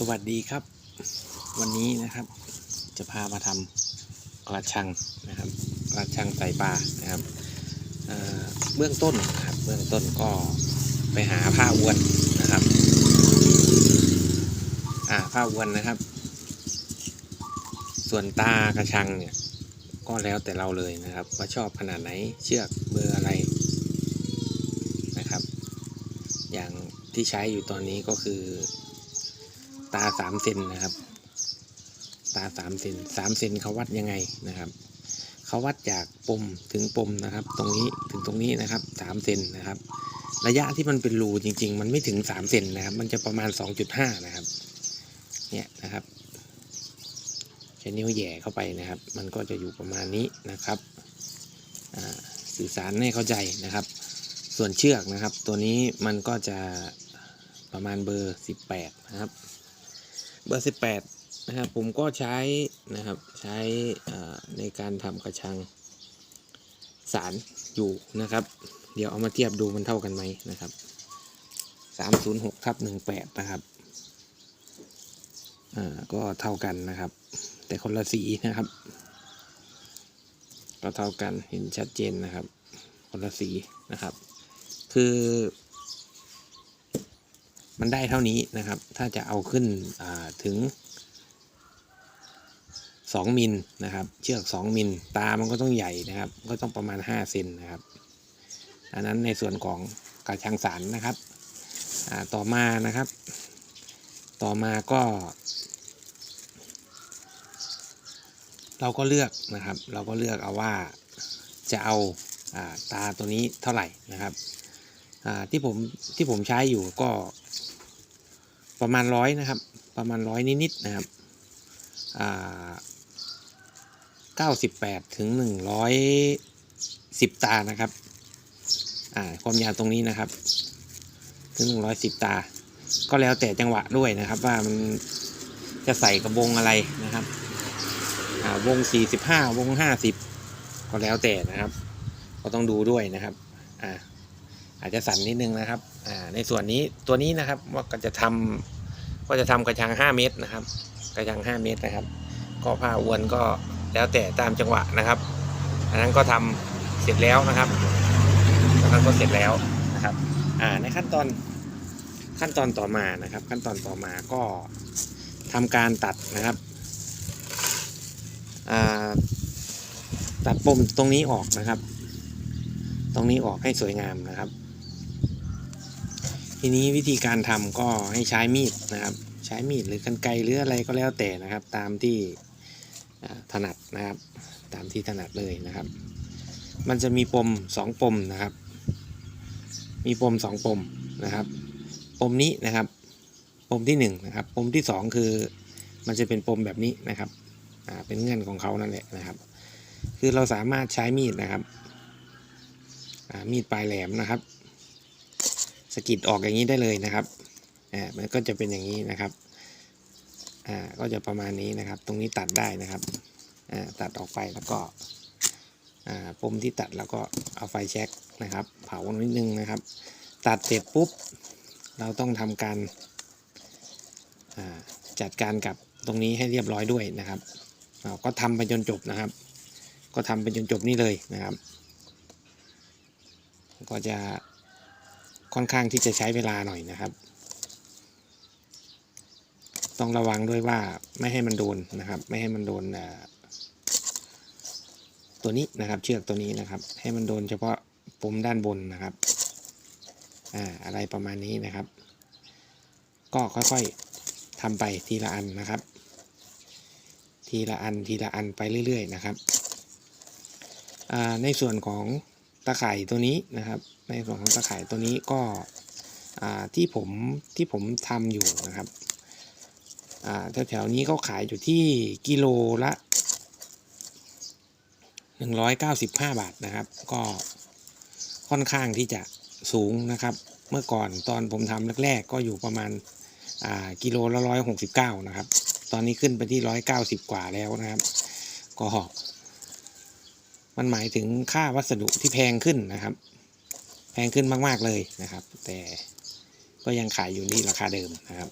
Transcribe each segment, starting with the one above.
สวัสดีครับ วันนี้นะครับจะพามาทำกระชังนะครับ กระชังใส่ปลานะครับเเบื้องต้นนะครับเบื้องต้นก็ไปหาผ้าอวนนะครับอ่าผ้าอวนนะครับ ส่วนตากระชังเนี่ยก็แล้วแต่เราเลยนะครับว่าชอบขนาดไหนเชือกเบอร์อะไรนะครับ อย่างที่ใช้อยู่ตอนนี้ก็คือ ตาสามเซนนะครับ ตาสามเซนสามเซนเขาวัดยังไงนะครับเขาวัดจากปมถึงปมนะครับ ตรงนี้ถึงตรงนี้นะครับสามเซนนะครับ ระยะที่มันเป็นรูจริง ๆ มันไม่ถึงสามเซนนะครับ มันจะประมาณสองจุดห้านะครับเนี่ยนะครับใช้นิ้วแย่เข้าไปนะครับ มันก็จะอยู่ประมาณนี้นะครับสื่อสารให้เข้าใจนะครับ ส่วนเชือกนะครับ ตัวนี้มันก็จะประมาณเบอร์สิบแปดนะครับ เบอร์ 18 นะครับ ผมก็ใช้นะครับใช้ในการทำกระชังสารอยู่นะครับ เดี๋ยวเอามาเทียบดูมันเท่ากันไหมนะครับ 306ทับ18 นะครับอ่าก็เท่ากันนะครับ แต่คนละสีนะครับ ก็เท่ากันเห็นชัดเจนนะครับ คนละสีนะครับ คือ มันได้เท่านี้นะครับ ถ้าจะเอาขึ้นถึง 2 มิลนะครับ เชือก 2 มิล ตามันก็ต้องใหญ่นะครับ ก็ต้องประมาณ 5 เซนนะครับ อันนั้นในส่วนของกระชังสารนะครับต่อมานะครับ ต่อมาก็ เราก็เลือกนะครับ เราก็เลือกเอาว่าจะเอาอาตาตัวนี้เท่าไหร่นะครับ ที่ผมที่ผมใช้อยู่ก็ ประมาณร้อยนะครับ ประมาณร้อยนิดๆนะครับเก้าสิบแปดถึงหนึ่งร้อยสิบตานะครับความยาวตรงนี้นะครับ ถึงหนึ่งร้อยสิบตา ก็แล้วแต่จังหวะด้วยนะครับ ว่ามันจะใส่กระบงอะไรนะครับวงสี่สิบห้าวงห้าสิบก็แล้วแต่นะครับ ก็ต้องดูด้วยนะครับ อ่า อาจจะสั่นนิดนึงนะครับอ่าในส่วนนี้ตัวนี้นะครับว่าก็จะทำก็จะทำกระชัง 5 เมตรนะครับ กระชัง 5 เมตรนะครับ ก็ผ้าอวนก็แล้วแต่ตามจังหวะนะครับ อันนั้นก็ทำเสร็จแล้วนะครับอันนั้นก็เสร็จแล้วนะครับอ่าในขั้นตอนขั้นตอนต่อมานะครับ ขั้นตอนต่อมาก็ทำการตัดนะครับอ่าตัดปมตรงนี้ออกนะครับ ตรงนี้ออกให้สวยงามนะครับ ทีนี้วิธีการทำก็ให้ใช้มีดนะครับ ใช้มีดหรือกันไกรหรืออะไรก็แล้วแต่นะครับ ตามที่ถนัดนะครับ ตามที่ถนัดเลยนะครับ มันจะมีปมสองปมนะครับ มีปมสองปมนะครับ ปมนี้นะครับ ปมที่หนึ่งนะครับ ปมที่สองคือมันจะเป็นปมแบบนี้นะครับเป็นเงื่อนของเขานั่นแหละนะครับ คือเราสามารถใช้มีดนะครับมีดปลายแหลมนะครับ สกิดออกอย่างนี้ได้เลยนะครับอ่ามันก็จะเป็นอย่างนี้นะครับอ่าก็จะประมาณนี้นะครับ ตรงนี้ตัดได้นะครับอ่าตัดออกไปแล้วก็อ่าปมที่ตัดแล้วก็เอาไฟแช็กนะครับ เผานิดนึงนะครับ ตัดเสร็จปุ๊บ เราต้องทำการจัดการกับตรงนี้ให้เรียบร้อยด้วยนะครับเราก็ทำไปจนจบนะครับ ก็ทำไปจนจบนี่เลยนะครับ ก็จะ ค่อนข้างที่จะใช้เวลาหน่อยนะครับ ต้องระวังด้วยว่าไม่ให้มันโดนนะครับ ไม่ให้มันโดนตัวนี้นะครับ เชือกตัวนี้นะครับ ให้มันโดนเฉพาะปุ่มด้านบนนะครับอ่าอะไรประมาณนี้นะครับ ก็ค่อยๆทำไปทีละอันนะครับ ทีละอันทีละอันไปเรื่อย ๆ นะครับในส่วนของ ตะข่ายตัวนี้นะครับ ในส่วนของตะข่ายตัวนี้ก็ที่ผมที่ผมทำอยู่นะครับแถวๆนี้เขาขายอยู่ที่กิโลละ 195 บาทนะครับ ก็ค่อนข้างที่จะสูงนะครับ เมื่อก่อนตอนผมทำแรกๆ ก็อยู่ประมาณกิโลละ 169 นะครับ ตอนนี้ขึ้นไปที่ 190 กว่าแล้วนะครับ ก็ มันหมายถึงค่าวัสดุที่แพงขึ้นนะครับ แพงขึ้นมากๆเลยนะครับ แต่ก็ยังขายอยู่ที่ราคาเดิมนะครับ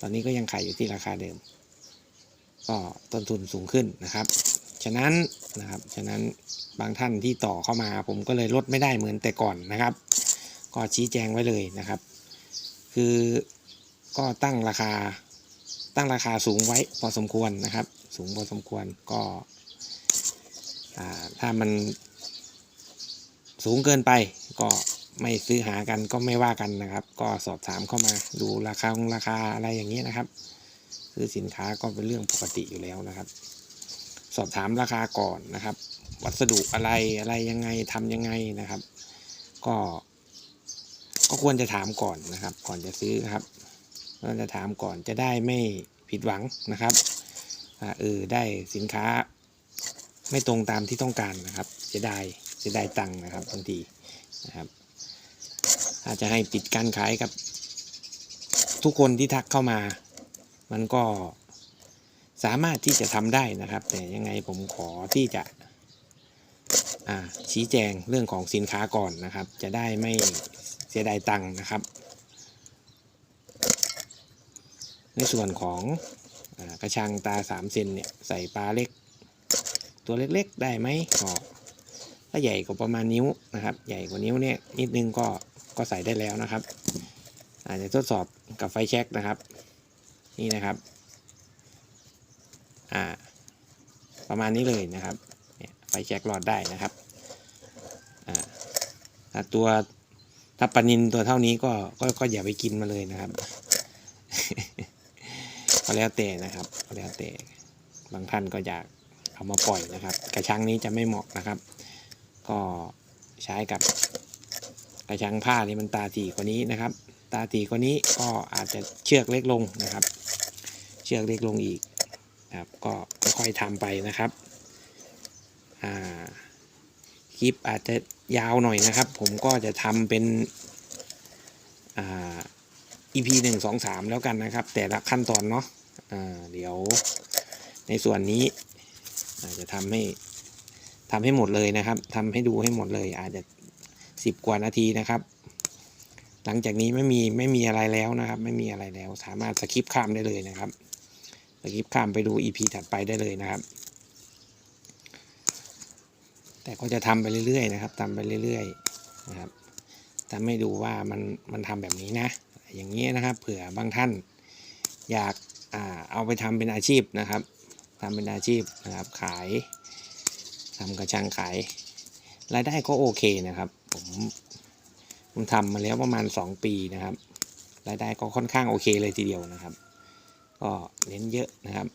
ตอนนี้ก็ยังขายอยู่ที่ราคาเดิม ก็ต้นทุนสูงขึ้นนะครับ ฉะนั้นนะครับ ฉะนั้นบางท่านที่ต่อเข้ามาผมก็เลยลดไม่ได้เหมือนแต่ก่อนนะครับ ก็ชี้แจงไว้เลยนะครับ คือก็ตั้งราคาตั้งราคาสูงไว้พอสมควรนะครับ สูงพอสมควรก็ ถ้ามันสูงเกินไปก็ไม่ซื้อหากันก็ไม่ว่ากันนะครับ ก็สอบถามเข้ามาดูราคาของราคาอะไรอย่างนี้นะครับ ซื้อสินค้าก็เป็นเรื่องปกติอยู่แล้วนะครับ สอบถามราคาก่อนนะครับ วัสดุอะไรอะไรยังไงทำยังไงนะครับ ก็ ก็ควรจะถามก่อนนะครับ ก่อนจะซื้อครับควรจะถามก่อนจะได้ไม่ผิดหวังนะครับอเออได้สินค้า ไม่ตรงตามที่ต้องการนะครับจะได้จะได้ตังค์นะครับบางทีนะครับถ้าจจะให้ปิดการขายกับ ทุกคนที่ทักเข้ามา มันก็สามารถที่จะทำได้นะครับ แต่ยังไงผมขอที่จะชี้แจงเรื่องของสินค้าก่อนนะครับ จะได้ไม่เสียดายตังค์นะครับ ในส่วนของอกระชังตาสามเซนเนี่ยใส่ปลาเล็ก ตัวเล็กๆ ได้ไหมก็ถ้าใหญ่กว่าประมาณนิ้วนะครับ ใหญ่กว่านิ้วเนี่ยนิดนึงก็ก็ใส่ได้แล้วนะครับอาจจะทดสอบกับไฟแช็กนะครับ นี่นะครับอ่าประมาณนี้เลยนะครับไฟแช็กหลอดได้นะครับอ่าถ้าตัวถ้าปนินตัวเท่านี้ก็ก็ก็อย่าไปกินมาเลยนะครับก็แล้วแต่นะครับก็แล้วแต่บางท่านก็อยาก เอามาปล่อยนะครับ กระชังนี้จะไม่เหมาะนะครับ ก็ใช้กับกระชังผ้าที่มันตาตีกว่านี้นะครับ ตาตีกว่านี้ก็อาจจะเชือกเล็กลงนะครับ เชือกเล็กลงอีกนะครับก็ค่อยๆทำไปนะครับคลิปอาจจะยาวหน่อยนะครับ ผมก็จะทำเป็นอ่า EP หนึ่งสองสามแล้วกันนะครับ แต่ละขั้นตอนเนาะอ่าเดี๋ยวในส่วนนี้ อาจจะทำให้ทำให้หมดเลยนะครับทำให้ดูให้หมดเลย อาจจะสิบกว่านาทีนะครับ หลังจากนี้ไม่มีไม่มีอะไรแล้วนะครับ ไม่มีอะไรแล้ว สามารถสคิปข้ามได้เลยนะครับสคิปข้ามไปดู EP ถัดไปได้เลยนะครับ แต่ก็จะทำไปเรื่อยๆนะครับทำไปเรื่อยๆนะครับทำให้ดูว่ามันมันทำแบบนี้นะ อย่างนี้นะครับ เผื่อบางท่านอยากอาเอาไปทำเป็นอาชีพนะครับ ทำเป็นอาชีพนะครับขายทำกระชังขาย รายได้ก็โอเคนะครับ ผมผมทำมาแล้วประมาณ 2 ปีนะครับ รายได้ก็ค่อนข้างโอเคเลยทีเดียวนะครับ ก็เน้นเยอะนะครับ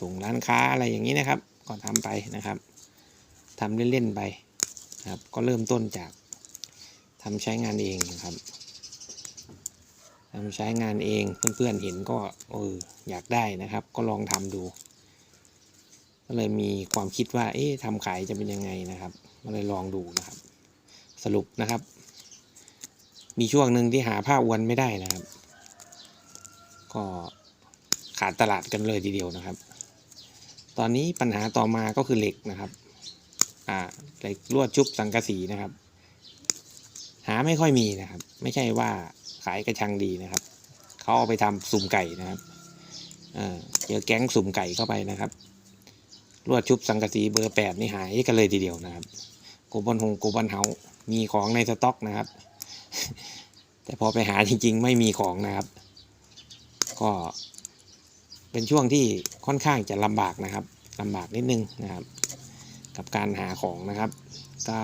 ส่งร้านค้าอะไรอย่างนี้นะครับ ก็ทำไปนะครับทำเล่นๆไปนะครับ ก็เริ่มต้นจากทำใช้งานเองนะครับทำใช้งานเองเพื่อนๆเห็นก็เอออยากได้นะครับ ก็ลองทำดู ก็เลยมีความคิดว่า เอ๊ะทำขายจะเป็นยังไงนะครับก็เลยลองดูนะครับ สรุปนะครับ มีช่วงหนึ่งที่หาผ้าอวนไม่ได้นะครับ ก็ขาดตลาดกันเลยทีเดียวนะครับ ตอนนี้ปัญหาต่อมาก็คือเหล็กนะครับ อ่าเหล็กลวดชุบสังกะสีนะครับ หาไม่ค่อยมีนะครับ ไม่ใช่ว่าขายกระชังดีนะครับเขาเอาไปทำสุ่มไก่นะครับเออเจอแก๊งสุ่มไก่เข้าไปนะครับ ลวดชุบสังกะสีเบอร์แปดนี่หายกันเลยทีเดียวนะครับโกบอนฮงโกบอนเฮามีของในสต็อกนะครับ แต่พอไปหาจริง ๆ ไม่มีของนะครับ ก็เป็นช่วงที่ค่อนข้างจะลำบากนะครับลำบากนิดนึงนะครับ กับการหาของนะครับถ้า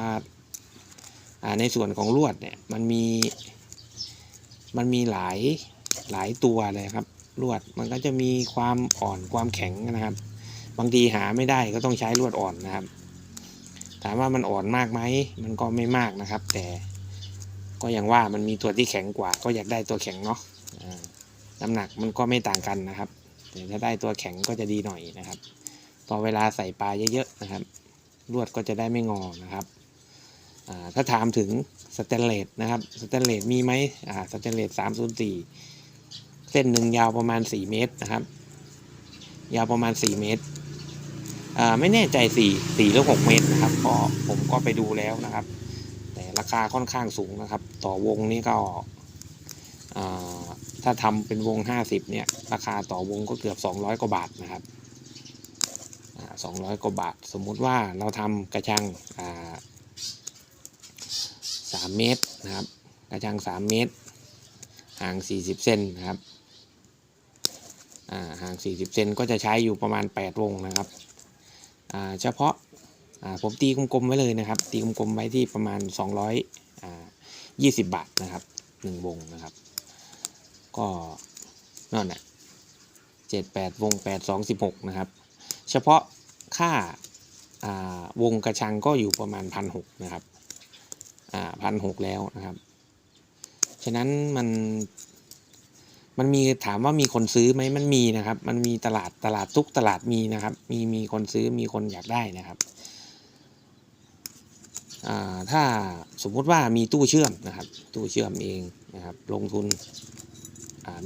อ่าในส่วนของลวดเนี่ยมันมีมันมีหลายหลายตัวเลยครับลวดมันก็จะมีความอ่อนความแข็งนะครับ บางทีหาไม่ได้ก็ต้องใช้ลวดอ่อนนะครับ ถามว่ามันอ่อนมากไหมมันก็ไม่มากนะครับ แต่ก็อย่างว่ามันมีตัวที่แข็งกว่า ก็อยากได้ตัวแข็งเนาะน้ำหนักมันก็ไม่ต่างกันนะครับแต่ถ้าได้ตัวแข็งก็จะดีหน่อยนะครับพอเวลาใส่ปลาเยอะๆนะครับลวดก็จะได้ไม่งอนะครับถ้าถามถึงสแตนเลสนะครับสแตนเลสมีไหมสแตนเลสสามศูนย์สี่เส้นหนึ่งยาวประมาณสี่เมตรนะครับ ยาวประมาณสี่เมตรไม่แน่ใจสี่สี่หรือหกเมตรนะครับ ก็ผมก็ไปดูแล้วนะครับ แต่ราคาค่อนข้างสูงนะครับ ต่อวงนี้ก็ถ้าทำเป็นวงห้าสิบเนี่ย ราคาต่อวงก็เกือบสองร้อยกว่าบาทนะครับสองร้อยกว่าบาท สมมุติว่าเราทำกระชังสามเมตรนะครับ กระชังสามเมตร ห่างสี่สิบเซนนะครับ ห่างสี่สิบเซนก็จะใช้อยู่ประมาณแปดวงนะครับเฉพาะาผมตีกลมๆไว้เลยนะครับ ตีกลมๆไว้ที่ประมาณสองร้อยยี่สิบบาทนะครับหนึ่งวงนะครับ ก็นั่นแหละเจ็ดแปดวงแปดสองสิบหกนะครับ เฉพาะค่าาวงกระชังก็อยู่ประมาณพันหกนะครับพันหกแล้วนะครับ ฉะนั้นมัน มันมีถามว่ามีคนซื้อไหมมันมีนะครับ มันมีตลาดตลาดทุกตลาดมีนะครับ มีมีคนซื้อมีคนอยากได้นะครับถ้าสมมุติว่ามีตู้เชื่อมนะครับ ตู้เชื่อมเองนะครับ ลงทุน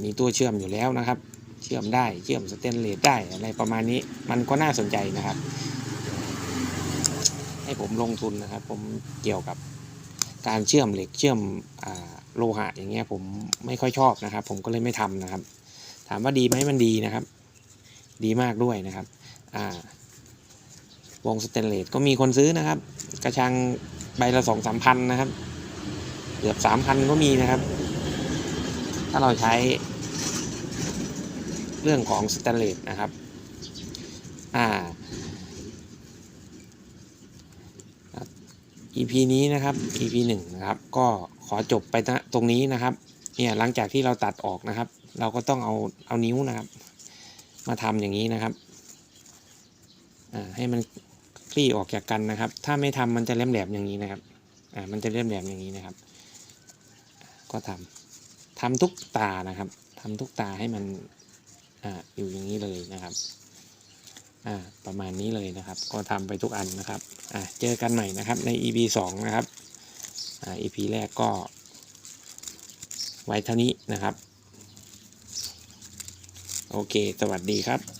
มีตู้เชื่อมอยู่แล้วนะครับ เชื่อมได้เชื่อมสเตนเลสได้อะไรประมาณนี้มันก็น่าสนใจนะครับ ให้ผมลงทุนนะครับ ผมเกี่ยวกับการเชื่อมเหล็กเชื่อมอ โลหะอย่างเงี้ยผมไม่ค่อยชอบนะครับ ผมก็เลยไม่ทำนะครับ ถามว่าดีไหมมันดีนะครับ ดีมากด้วยนะครับอ่าวงสเตนเลสก็มีคนซื้อนะครับ กระชังใบละสองสามพันนะครับเกือบสามพันก็มีนะครับ ถ้าเราใช้เรื่องของสแตนเลสนะครับอ่า EP นี้นะครับ EP หนึ่งนะครับ ก็ ขอจบไปนะตรงนี้นะครับ เนี่ยหลังจากที่เราตัดออกนะครับ เราก็ต้องเอาเอานิ้วนะครับ มาทำอย่างนี้นะครับอ่าให้มันคลี่ออกจากกันนะครับ ถ้าไม่ทำมันจะแหลมๆอย่างนี้นะครับอ่ามันจะแหลมๆอย่างนี้นะครับ ก็ทำทำทุกตานะครับทำทุกตาให้มันอ่าอยู่อย่างนี้เลยนะครับอ่าประมาณนี้เลยนะครับ ก็ทำไปทุกอันนะครับอ่าเจอกันใหม่นะครับใน EP สองนะครับ EP แรกก็ไว้เท่านี้นะครับ โอเค สวัสดีครับ